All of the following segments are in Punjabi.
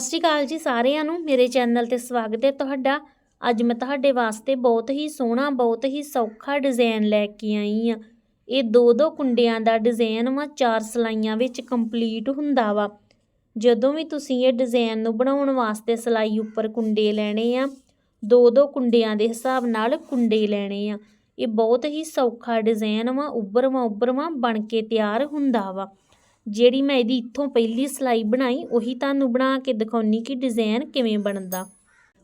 ਸਤਿ ਸ਼੍ਰੀ ਅਕਾਲ ਜੀ ਸਾਰਿਆਂ ਨੂੰ। ਮੇਰੇ ਚੈਨਲ ਤੇ ਸਵਾਗਤ ਹੈ ਤੁਹਾਡਾ। ਅੱਜ ਮੈਂ ਤੁਹਾਡੇ ਵਾਸਤੇ ਬਹੁਤ ਹੀ ਸੋਹਣਾ, ਬਹੁਤ ਹੀ ਸੌਖਾ ਡਿਜ਼ਾਈਨ ਲੈ ਕੇ ਆਈ ਆ ਇਹ ਦੋ ਦੋ ਕੁੰਡਿਆਂ ਦਾ ਡਿਜ਼ਾਈਨ ਵਾ, ਚਾਰ ਸਲਾਈਆਂ ਵਿੱਚ ਕੰਪਲੀਟ ਹੁੰਦਾ ਵਾ। ਜਦੋਂ ਵੀ ਤੁਸੀਂ ਇਹ ਡਿਜ਼ਾਈਨ ਨੂੰ ਬਣਾਉਣ ਵਾਸਤੇ ਸਲਾਈ ਉੱਪਰ ਕੁੰਡੇ ਲੈਣੇ ਆ, ਦੋ ਦੋ ਕੁੰਡਿਆਂ ਦੇ ਹਿਸਾਬ ਨਾਲ ਕੁੰਡੇ ਲੈਣੇ ਆ। ਇਹ ਬਹੁਤ ਹੀ ਸੌਖਾ ਡਿਜ਼ਾਈਨ ਵਾ ਉੱਭਰਵਾਂ ਉੱਭਰਵਾਂ ਬਣ ਕੇ ਤਿਆਰ ਹੁੰਦਾ ਵਾ। ਜਿਹੜੀ ਮੈਂ ਇਹਦੀ ਇੱਥੋਂ ਪਹਿਲੀ ਸਲਾਈ ਬਣਾਈ, ਉਹੀ ਤੁਹਾਨੂੰ ਬਣਾ ਕੇ ਦਿਖਾਉਣੀ ਕਿ ਡਿਜ਼ਾਈਨ ਕਿਵੇਂ ਬਣਦਾ।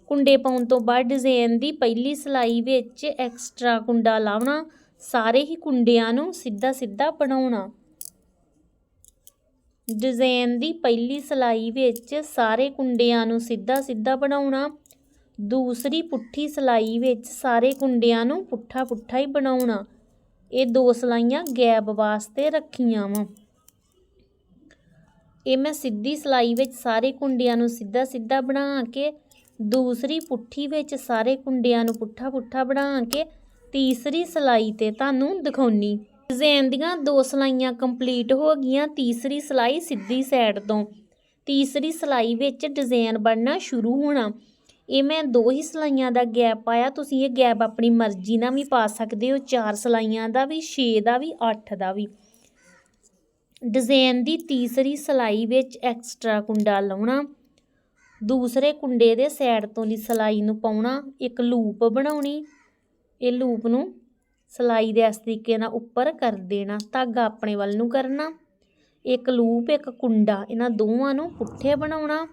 ਕੁੰਡੇ ਪਾਉਣ ਤੋਂ ਬਾਅਦ ਡਿਜ਼ਾਈਨ ਦੀ ਪਹਿਲੀ ਸਲਾਈ ਵਿੱਚ ਐਕਸਟਰਾ ਕੁੰਡਾ ਲਾਉਣਾ, ਸਾਰੇ ਹੀ ਕੁੰਡਿਆਂ ਨੂੰ ਸਿੱਧਾ ਸਿੱਧਾ ਬਣਾਉਣਾ। ਡਿਜ਼ਾਈਨ ਦੀ ਪਹਿਲੀ ਸਲਾਈ ਵਿੱਚ ਸਾਰੇ ਕੁੰਡਿਆਂ ਨੂੰ ਸਿੱਧਾ ਸਿੱਧਾ ਬਣਾਉਣਾ, ਦੂਸਰੀ ਪੁੱਠੀ ਸਲਾਈ ਵਿੱਚ ਸਾਰੇ ਕੁੰਡਿਆਂ ਨੂੰ ਪੁੱਠਾ ਪੁੱਠਾ ਹੀ ਬਣਾਉਣਾ। ਇਹ ਦੋ ਸਲਾਈਆਂ ਗੈਪ ਵਾਸਤੇ ਰੱਖੀਆਂ ਵਾ। ਇਹ ਮੈਂ ਸਿੱਧੀ ਸਲਾਈ ਵਿੱਚ ਸਾਰੇ ਕੁੰਡਿਆਂ ਨੂੰ ਸਿੱਧਾ ਸਿੱਧਾ ਬਣਾ ਕੇ, ਦੂਸਰੀ ਪੁੱਠੀ ਵਿੱਚ ਸਾਰੇ ਕੁੰਡਿਆਂ ਨੂੰ ਪੁੱਠਾ ਪੁੱਠਾ ਬਣਾ ਕੇ, ਤੀਸਰੀ ਸਲਾਈ ਤੇ ਤੁਹਾਨੂੰ ਦਿਖਾਉਣੀ। ਡਿਜ਼ਾਈਨ ਦੀਆਂ ਦੋ ਸਲਾਈਆਂ ਕੰਪਲੀਟ ਹੋ ਗਈਆਂ, ਤੀਸਰੀ ਸਲਾਈ ਸਿੱਧੀ ਸਾਈਡ ਤੋਂ। ਤੀਸਰੀ ਸਲਾਈ ਵਿੱਚ ਡਿਜ਼ਾਈਨ ਬਣਨਾ ਸ਼ੁਰੂ ਹੋਣਾ। ਇਹ ਮੈਂ ਦੋ ਹੀ ਸਲਾਈਆਂ ਦਾ ਗੈਪ ਪਾਇਆ, ਤੁਸੀਂ ਇਹ ਗੈਪ ਆਪਣੀ ਮਰਜ਼ੀ ਨਾਲ ਵੀ ਪਾ ਸਕਦੇ ਹੋ, ਚਾਰ ਸਲਾਈਆਂ ਦਾ ਵੀ 6 ਦਾ ਵੀ 8 ਦਾ ਵੀ। ਡਿਜ਼ਾਈਨ ਦੀ ਤੀਸਰੀ ਸਲਾਈ ਵਿੱਚ ਐਕਸਟਰਾ ਕੁੰਡਾ ਲਾਉਣਾ, ਦੂਸਰੇ ਕੁੰਡੇ ਦੇ ਸਾਈਡ ਤੋਂ ਦੀ ਸਲਾਈ ਨੂੰ ਪਾਉਣਾ, ਇੱਕ ਲੂਪ ਬਣਾਉਣੀ, ਇਹ ਲੂਪ ਨੂੰ ਸਲਾਈ ਦੇ ਇਸ ਤਰੀਕੇ ਨਾਲ ਉੱਪਰ ਕਰ ਦੇਣਾ, ਧਾਗਾ ਆਪਣੇ ਵੱਲ ਨੂੰ ਕਰਨਾ, ਇੱਕ ਲੂਪ ਇੱਕ ਕੁੰਡਾ, ਇਹਨਾਂ ਦੋਵਾਂ ਨੂੰ ਪੁੱਠੇ ਬਣਾਉਣਾ,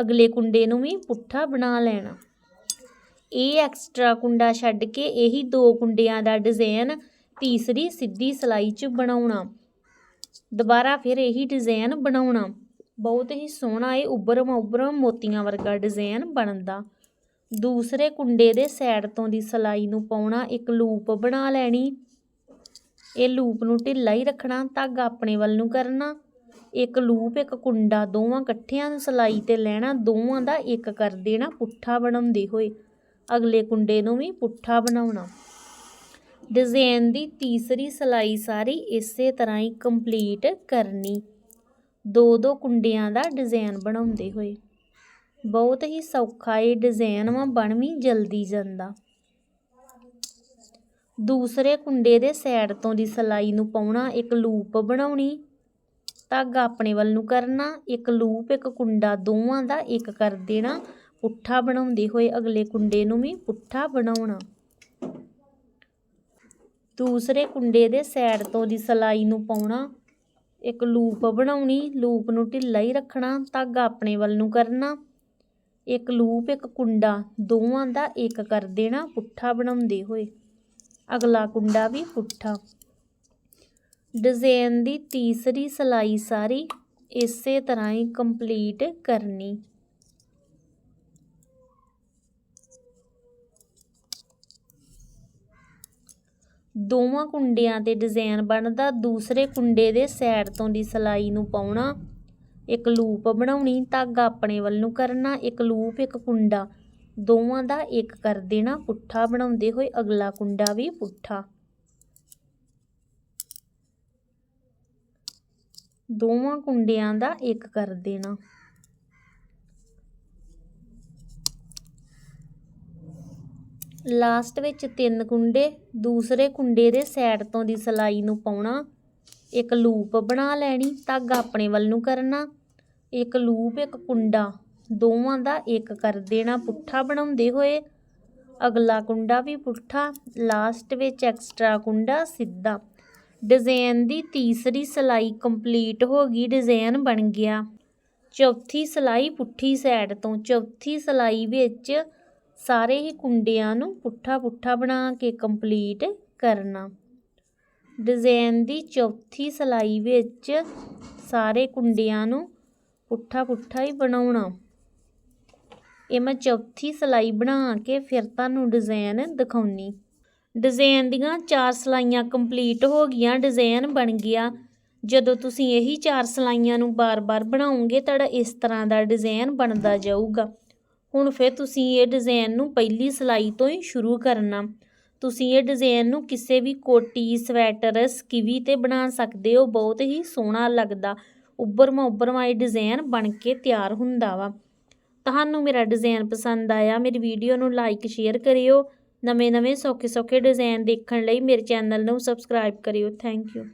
ਅਗਲੇ ਕੁੰਡੇ ਨੂੰ ਵੀ ਪੁੱਠਾ ਬਣਾ ਲੈਣਾ। ਇਹ ਐਕਸਟਰਾ ਕੁੰਡਾ ਛੱਡ ਕੇ ਇਹੀ ਦੋ ਕੁੰਡਿਆਂ ਦਾ ਡਿਜ਼ਾਈਨ ਤੀਸਰੀ ਸਿੱਧੀ ਸਲਾਈ 'ਚ ਬਣਾਉਣਾ। ਦੁਬਾਰਾ ਫਿਰ ਇਹੀ ਡਿਜ਼ਾਈਨ ਬਣਾਉਣਾ। ਬਹੁਤ ਹੀ ਸੋਹਣਾ ਇਹ ਉੱਭਰਵਾਂ ਉੱਭਰਵਾਂ ਮੋਤੀਆਂ ਵਰਗਾ ਡਿਜ਼ਾਈਨ ਬਣਦਾ। ਦੂਸਰੇ ਕੁੰਡੇ ਦੇ ਸਾਈਡ ਤੋਂ ਦੀ ਸਲਾਈ ਨੂੰ ਪਾਉਣਾ, ਇੱਕ ਲੂਪ ਬਣਾ ਲੈਣੀ। ਇਹ ਲੂਪ ਨੂੰ ਢਿੱਲਾ ਹੀ ਰੱਖਣਾ, ਧਾਗਾ ਆਪਣੇ ਵੱਲ ਨੂੰ ਕਰਨਾ। ਇੱਕ ਲੂਪ ਇੱਕ ਕੁੰਡਾ ਦੋਵਾਂ ਇਕੱਠਿਆਂ ਨੂੰ ਸਲਾਈ ਤੇ ਲੈਣਾ, ਦੋਵਾਂ ਦਾ ਇੱਕ ਕਰ ਦੇਣਾ, ਪੁੱਠਾ ਬਣਾਉਂਦੇ ਹੋਏ। ਅਗਲੇ ਕੁੰਡੇ ਨੂੰ ਵੀ ਪੁੱਠਾ ਬਣਾਉਣਾ। ਡਿਜ਼ਾਈਨ ਦੀ ਤੀਸਰੀ ਸਲਾਈ ਸਾਰੀ ਇਸੇ ਤਰ੍ਹਾਂ ਹੀ ਕੰਪਲੀਟ ਕਰਨੀ। ਦੋ ਦੋ ਕੁੰਡਿਆਂ ਦਾ ਡਿਜ਼ਾਈਨ ਬਣਾਉਂਦੇ ਹੋਏ। ਬਹੁਤ ਹੀ ਸੌਖਾ ਇਹ ਡਿਜ਼ਾਈਨ ਵਾ ਬਣ ਵੀ ਜਲਦੀ ਜਾਂਦਾ। ਦੂਸਰੇ ਕੁੰਡੇ ਦੇ ਸਾਈਡ ਤੋਂ ਦੀ ਸਲਾਈ ਨੂੰ ਪਾਉਣਾ, ਇੱਕ ਲੂਪ ਬਣਾਉਣੀ, ਧਾਗਾ ਆਪਣੇ ਵੱਲ ਨੂੰ ਕਰਨਾ, ਇੱਕ ਲੂਪ ਇੱਕ ਕੁੰਡਾ ਦੋਵਾਂ ਦਾ ਇੱਕ ਕਰ ਦੇਣਾ, ਪੁੱਠਾ ਬਣਾਉਂਦੇ ਹੋਏ ਅਗਲੇ ਕੁੰਡੇ ਨੂੰ ਵੀ ਪੁੱਠਾ ਬਣਾਉਣਾ। ਦੂਸਰੇ ਕੁੰਡੇ ਦੇ ਸਾਈਡ ਤੋਂ ਦੀ ਸਲਾਈ ਨੂੰ ਪਾਉਣਾ, ਇੱਕ ਲੂਪ ਬਣਾਉਣੀ ਲੂਪ ਨੂੰ ਢਿੱਲਾ ਹੀ ਰੱਖਣਾ, ਧਾਗਾ ਆਪਣੇ ਵੱਲ ਨੂੰ ਕਰਨਾ। ਇੱਕ ਲੂਪ ਇੱਕ ਕੁੰਡਾ, ਦੋਵਾਂ ਦਾ ਇੱਕ ਕਰ ਦੇਣਾ, ਪੁੱਠਾ ਬਣਾਉਂਦੇ ਹੋਏ। ਅਗਲਾ ਕੁੰਡਾ ਵੀ ਪੁੱਠਾ। ਡਿਜ਼ਾਈਨ ਦੀ ਤੀਸਰੀ ਸਲਾਈ ਸਾਰੀ ਇਸੇ ਤਰ੍ਹਾਂ ਹੀ ਕੰਪਲੀਟ ਕਰਨੀ। ਦੋਵਾਂ ਕੁੰਡਿਆਂ ਤੇ ਡਿਜ਼ਾਈਨ ਬਣਦਾ, ਦੂਸਰੇ ਕੁੰਡੇ ਦੇ ਸਾਈਡ ਤੋਂ ਦੀ ਸਲਾਈ ਨੂੰ ਪਾਉਣਾ, ਇੱਕ ਲੂਪ ਬਣਾਉਣੀ, ਧਾਗਾ ਆਪਣੇ ਵੱਲ ਨੂੰ ਕਰਨਾ, ਇੱਕ ਲੂਪ ਇੱਕ ਕੁੰਡਾ। ਦੋਵਾਂ ਦਾ ਇੱਕ ਕਰ ਦੇਣਾ, ਪੁੱਠਾ ਬਣਾਉਂਦੇ ਹੋਏ ਅਗਲਾ ਕੁੰਡਾ ਵੀ ਪੁੱਠਾ। ਦੋਵਾਂ ਕੁੰਡਿਆਂ ਦਾ ਇੱਕ ਕਰ ਦੇਣਾ। ਲਾਸਟ ਵਿੱਚ ਤਿੰਨ ਕੁੰਡੇ, ਦੂਸਰੇ ਕੁੰਡੇ ਦੇ ਸਾਈਡ ਤੋਂ ਦੀ ਸਲਾਈ ਨੂੰ ਪਾਉਣਾ। ਇੱਕ ਲੂਪ ਬਣਾ ਲੈਣੀ, ਧਾਗਾ ਆਪਣੇ ਵੱਲ ਨੂੰ ਕਰਨਾ। ਇੱਕ ਲੂਪ, ਇੱਕ ਕੁੰਡਾ, ਦੋਵਾਂ ਦਾ ਇੱਕ ਕਰ ਦੇਣਾ, ਪੁੱਠਾ ਬਣਾਉਂਦੇ ਹੋਏ। ਅਗਲਾ ਕੁੰਡਾ ਵੀ ਪੁੱਠਾ, ਲਾਸਟ ਵਿੱਚ ਐਕਸਟਰਾ ਕੁੰਡਾ ਸਿੱਧਾ। ਡਿਜ਼ਾਈਨ ਦੀ ਤੀਸਰੀ ਸਲਾਈ ਕੰਪਲੀਟ ਹੋ ਗਈ ਡਿਜ਼ਾਈਨ ਬਣ ਗਿਆ। ਚੌਥੀ ਸਲਾਈ ਪੁੱਠੀ ਸਾਈਡ ਤੋਂ, ਚੌਥੀ ਸਲਾਈ ਵਿੱਚ ਸਾਰੇ ਹੀ ਕੁੰਡਿਆਂ ਨੂੰ ਪੁੱਠਾ ਪੁੱਠਾ ਬਣਾ ਕੇ ਕੰਪਲੀਟ ਕਰਨਾ। ਡਿਜ਼ਾਈਨ ਦੀ ਚੌਥੀ ਸਲਾਈ ਵਿੱਚ ਸਾਰੇ ਕੁੰਡਿਆਂ ਨੂੰ ਪੁੱਠਾ ਪੁੱਠਾ ਹੀ ਬਣਾਉਣਾ। ਇਹ ਮੈਂ ਚੌਥੀ ਸਲਾਈ ਬਣਾ ਕੇ ਫਿਰ ਤੁਹਾਨੂੰ ਡਿਜ਼ਾਈਨ ਦਿਖਾਉਣੀ। ਡਿਜ਼ਾਈਨ ਦੀਆਂ ਚਾਰ ਸਲਾਈਆਂ ਕੰਪਲੀਟ ਹੋ ਗਈਆਂ ਡਿਜ਼ਾਈਨ ਬਣ ਗਿਆ। ਜਦੋਂ ਤੁਸੀਂ ਇਹੀ ਚਾਰ ਸਲਾਈਆਂ ਨੂੰ ਬਾਰ-ਬਾਰ ਬਣਾਉਂਗੇ ਤੁਹਾਡਾ ਇਸ ਤਰ੍ਹਾਂ ਦਾ ਡਿਜ਼ਾਈਨ ਬਣਦਾ ਜਾਊਗਾ। ਹੁਣ ਫਿਰ ਤੁਸੀਂ ਇਹ ਡਿਜ਼ਾਈਨ ਨੂੰ ਪਹਿਲੀ ਸਿਲਾਈ ਤੋਂ ਹੀ ਸ਼ੁਰੂ ਕਰਨਾ। ਤੁਸੀਂ ਇਹ ਡਿਜ਼ਾਈਨ ਨੂੰ ਕਿਸੇ ਵੀ ਕੋਟੀ, ਸਵੈਟਰ, ਸਕਿਵੀ ਤੇ ਬਣਾ ਸਕਦੇ ਹੋ, ਬਹੁਤ ਹੀ ਸੋਹਣਾ ਲੱਗਦਾ। ਉੱਭਰਵਾਂ ਉੱਭਰਵਾਂ ਇਹ ਡਿਜ਼ਾਈਨ ਬਣ ਕੇ ਤਿਆਰ ਹੁੰਦਾ ਵਾ। ਤੁਹਾਨੂੰ ਮੇਰਾ ਡਿਜ਼ਾਈਨ ਪਸੰਦ ਆਇਆ, ਮੇਰੀ ਵੀਡੀਓ ਨੂੰ ਲਾਈਕ ਸ਼ੇਅਰ ਕਰਿਓ। ਨਵੇਂ ਨਵੇਂ ਸੌਖੇ ਸੌਖੇ ਡਿਜ਼ਾਈਨ ਦੇਖਣ ਲਈ ਮੇਰੇ ਚੈਨਲ ਨੂੰ ਸਬਸਕ੍ਰਾਈਬ ਕਰਿਓ। Thank you